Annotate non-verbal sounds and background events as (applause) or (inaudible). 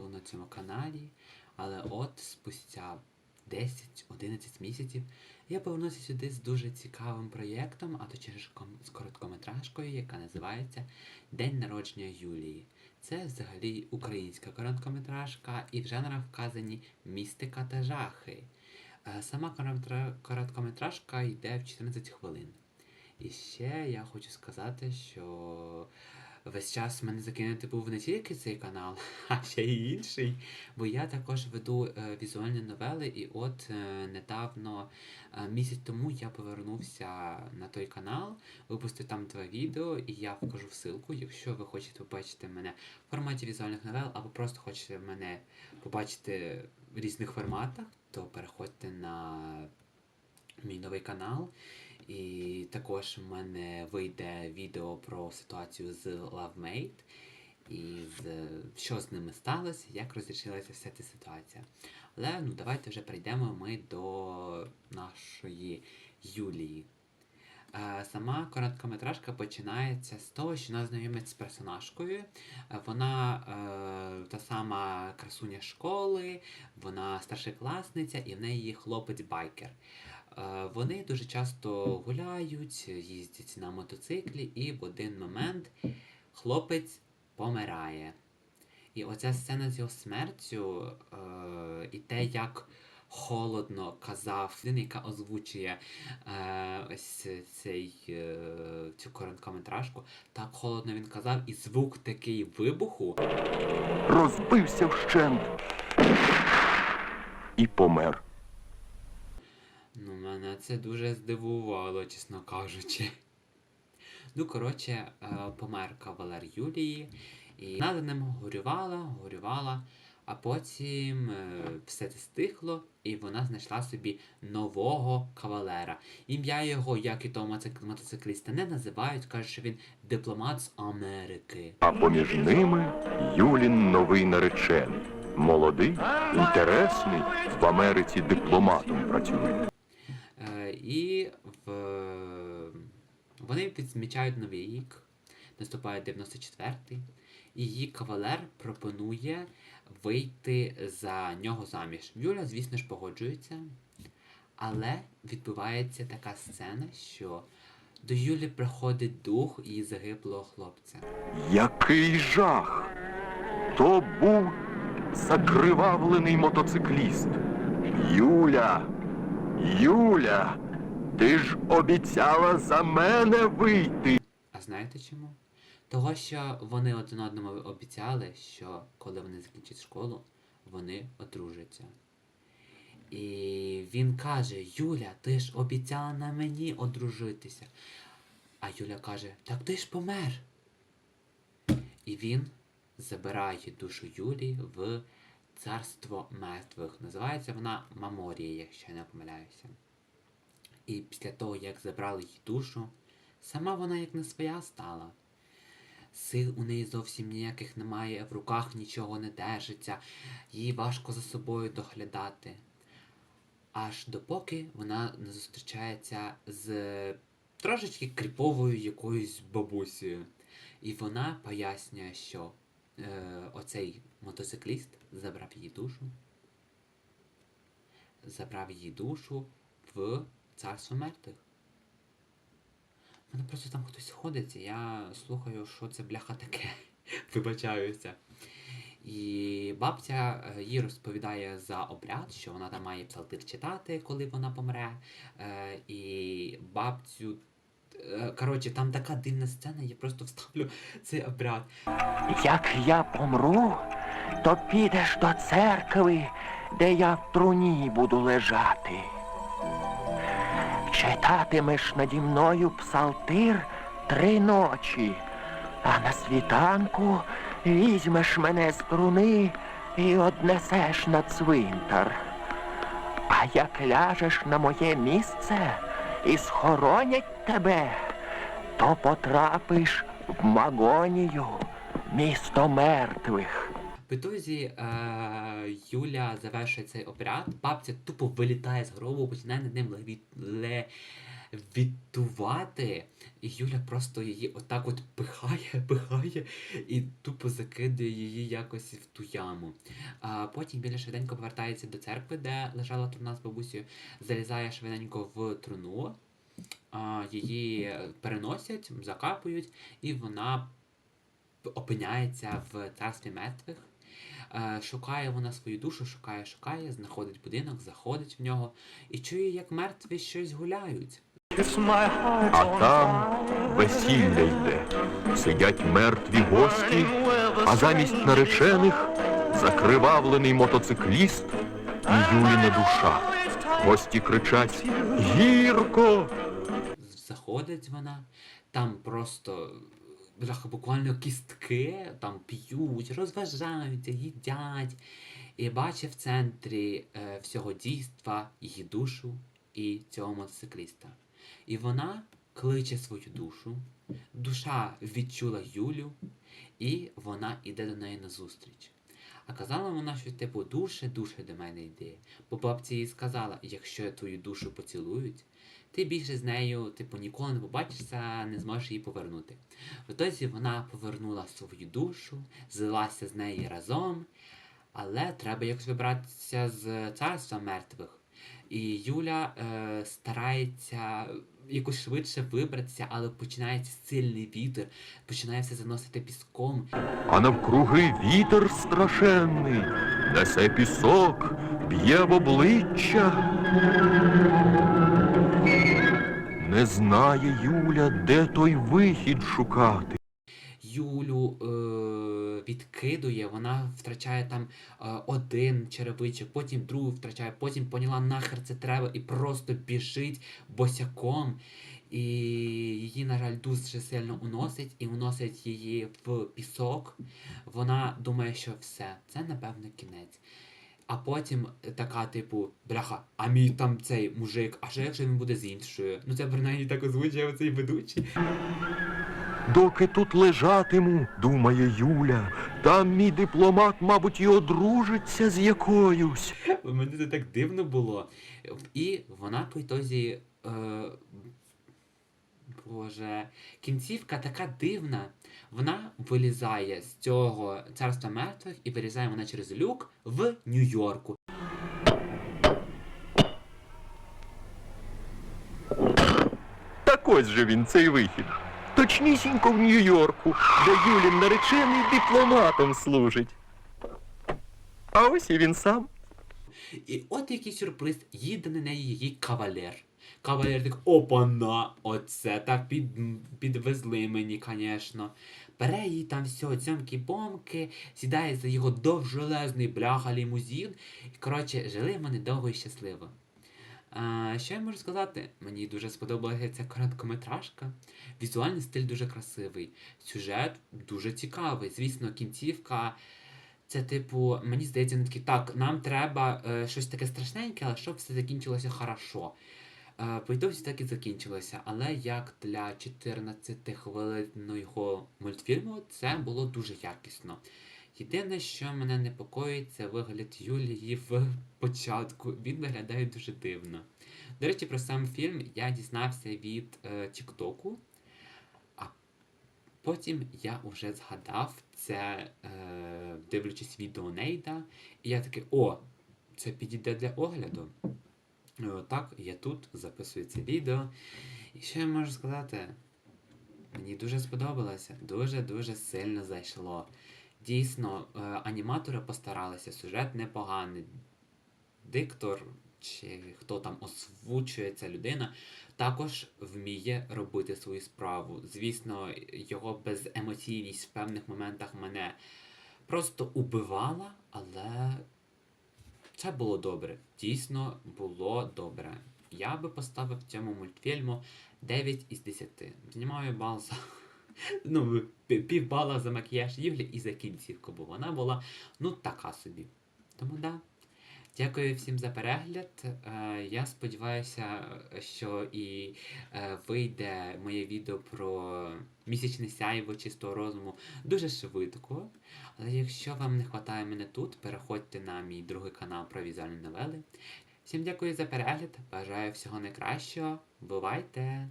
роботу на цьому каналі, але от спустя 10-11 місяців я повернувся сюди з дуже цікавим проєктом, а точніше з короткометражкою, яка називається День народження Юлії. Це взагалі українська короткометражка, і в жанрах вказані містика та жахи. Е, Сама короткометражка йде в 14 хвилин. І ще я хочу сказати, що весь час мене закинути був не тільки цей канал, (laughs) а ще й інший. Бо я також веду е, візуальні новели, і от е, недавно, е, місяць тому, я повернувся на той канал, випустив там два відео, і я вкажу ссылку, якщо ви хочете побачити мене в форматі візуальних новел, або просто хочете мене побачити в різних форматах, то переходьте на мій новий канал. І також в мене вийде відео про ситуацію з LoveMate і з, що з ними сталося, як розрішилася вся ця ситуація. Але ну давайте вже перейдемо ми до нашої Юлії. Е, Сама короткометражка починається з того, що нас знайомить з персонажкою. Вона е, та сама красуня школи, вона старшокласниця і в неї хлопець-байкер. Вони дуже часто гуляють, їздять на мотоциклі, і в один момент хлопець помирає. І оця сцена з його смертю е, і те, як холодно казав людина, яка озвучує е, ось цей, е, цю короткометражку, так холодно він казав, і звук такий вибуху. розбився вщент і помер. Мене це дуже здивувало, чесно кажучи. Ну, коротше, е, помер кавалер Юлії, і вона за ним горювала, горювала, а потім е, все це стихло, і вона знайшла собі нового кавалера. Ім'я його, як і того мотоцикліста, не називають, кажуть, що він дипломат з Америки. А поміж ними Юлін новий наречений. Молодий, інтересний, в Америці дипломатом працює. І в... вони відмічають новий рік, наступає 94-й, і її кавалер пропонує вийти за нього заміж. Юля, звісно ж, погоджується, але відбувається така сцена, що до Юлі приходить дух її загиблого хлопця. Який жах! То був закривавлений мотоцикліст. Юля, Юля, ти ж обіцяла за мене вийти. А знаєте чому? Того, що вони один одному обіцяли, що коли вони закінчать школу, вони одружаться. І він каже: Юля, ти ж обіцяла на мені одружитися. А Юля каже: Так ти ж помер. І він забирає душу Юлі в царство мертвих. Називається вона Маморія, якщо я не помиляюся. І після того, як забрали її душу, сама вона як не своя стала. Сил у неї зовсім ніяких немає, в руках нічого не держиться, їй важко за собою доглядати. Аж допоки вона не зустрічається з трошечки кріповою якоюсь бабусею. І вона пояснює, що е, оцей мотоцикліст забрав її душу, забрав її душу в царство мертвих. У мене просто там хтось ходить, і я слухаю, що це бляха таке. (laughs) Вибачаюся. І бабця е, їй розповідає за обряд, що вона там має псалтир читати, коли вона помре. Е, і бабцю. е, Коротше, там така дивна сцена, я просто вставлю цей обряд. Як я помру, то підеш до церкви, де я в труні буду лежати. Читатимеш наді мною псалтир три ночі, а на світанку візьмеш мене з труни і однесеш на цвинтар. А як ляжеш на моє місце і схоронять тебе, то потрапиш в Магонію, місто мертвих. В е, Юля завершує цей обряд, бабця тупо вилітає з гробу, починає над ним леві, ле. І Юля просто її отак от пихає, (laughs) пихає і тупо закидує її якось в ту яму. А потім Біля швиденько повертається до церкви, де лежала труна з бабусею, залізає швиденько в труну, її переносять, закапують, і вона опиняється в царстві мертвих. Е, Шукає вона свою душу, шукає, шукає, знаходить будинок, заходить в нього і чує, як мертві щось гуляють. А там весілля йде. Сидять мертві гості, а замість наречених закривавлений мотоцикліст і Юліна душа. Гості кричать Гірко! Заходить вона, там просто бляха, буквально кістки, там п'ють, розважаються, їдять. І бачить в центрі е, всього дійства її душу і цього мотоцикліста. І вона кличе свою душу, душа відчула Юлю, і вона йде до неї назустріч. А казала вона, що типу душе, душе до мене йди. Бо бабці їй сказала, якщо твою душу поцілують, ти більше з нею, типу, ніколи не побачишся, не зможеш її повернути. В ітозі вона повернула свою душу, злилася з нею разом, але треба якось вибратися з царства мертвих. І Юля е, старається якось швидше вибратися, але починається сильний вітер, починає все заносити піском. А навкруги вітер страшенний, несе пісок, б'є в обличчя. Не знає Юля, де той вихід шукати. Юлю е, відкидує, вона втрачає там е, один черевичок, потім другий втрачає, потім поняла нахер це треба і просто біжить босяком. І її, на жаль, дуже сильно уносить і уносить її в пісок. Вона думає, що все, це напевно кінець. А потім така, типу, бляха, а мій там цей мужик, а що якщо він буде з іншою? Ну це принаймні так озвучує цей ведучий. Доки тут лежатиму, думає Юля, там мій дипломат, мабуть, і одружиться з якоюсь. Мені це так дивно було. І вона по ітозі. Е, Боже, кінцівка така дивна. Вона вилізає з цього царства мертвих і вилізає вона через люк в Нью-Йорку. Так ось же він, цей вихід. Точнісінько в Нью-Йорку, де Юлін наречений дипломатом служить. А ось і він сам. І от який сюрприз, їде на неї її кавалер. Кавалер так, опана, оце так під, підвезли мені, звісно. Бере їй там все, цьомки-бомки, сідає за його довжелезний бляха лімузин. І, коротше, жили вони довго і щасливо. А, що я можу сказати? Мені дуже сподобалася ця короткометражка. Візуальний стиль дуже красивий, сюжет дуже цікавий. Звісно, кінцівка. Це, типу, мені здається, не такі, так, нам треба е, щось таке страшненьке, але щоб все закінчилося хорошо. Е, по ітогу так і закінчилося, але як для 14 хвилинного мультфільму це було дуже якісно. Єдине, що мене непокоїть, це вигляд Юлії в початку. Він виглядає дуже дивно. До речі, про сам фільм я дізнався від е, Тіктоку, а потім я вже згадав це, е, дивлячись відео Нейда, і я такий, о, це підійде для огляду. Так, я тут записую це відео. І що я можу сказати? Мені дуже сподобалося, дуже-дуже сильно зайшло. Дійсно, е, аніматори постаралися, сюжет непоганий. Диктор, чи хто там озвучує ця людина, також вміє робити свою справу. Звісно, його беземоційність в певних моментах мене просто убивала, але це було добре. Дійсно було добре. Я би поставив цьому мультфільму 9 із 10. Знімаю бал за. (laughs) Ну, пі- півбала за макіяж Юлі і за кінцівку, бо вона була ну така собі. Тому да. Дякую всім за перегляд. Е, я сподіваюся, що і е, вийде моє відео про місячне сяйво чистого розуму дуже швидко. Але якщо вам не вистачає мене тут, переходьте на мій другий канал про візуальні новели. Всім дякую за перегляд, бажаю всього найкращого. Бувайте!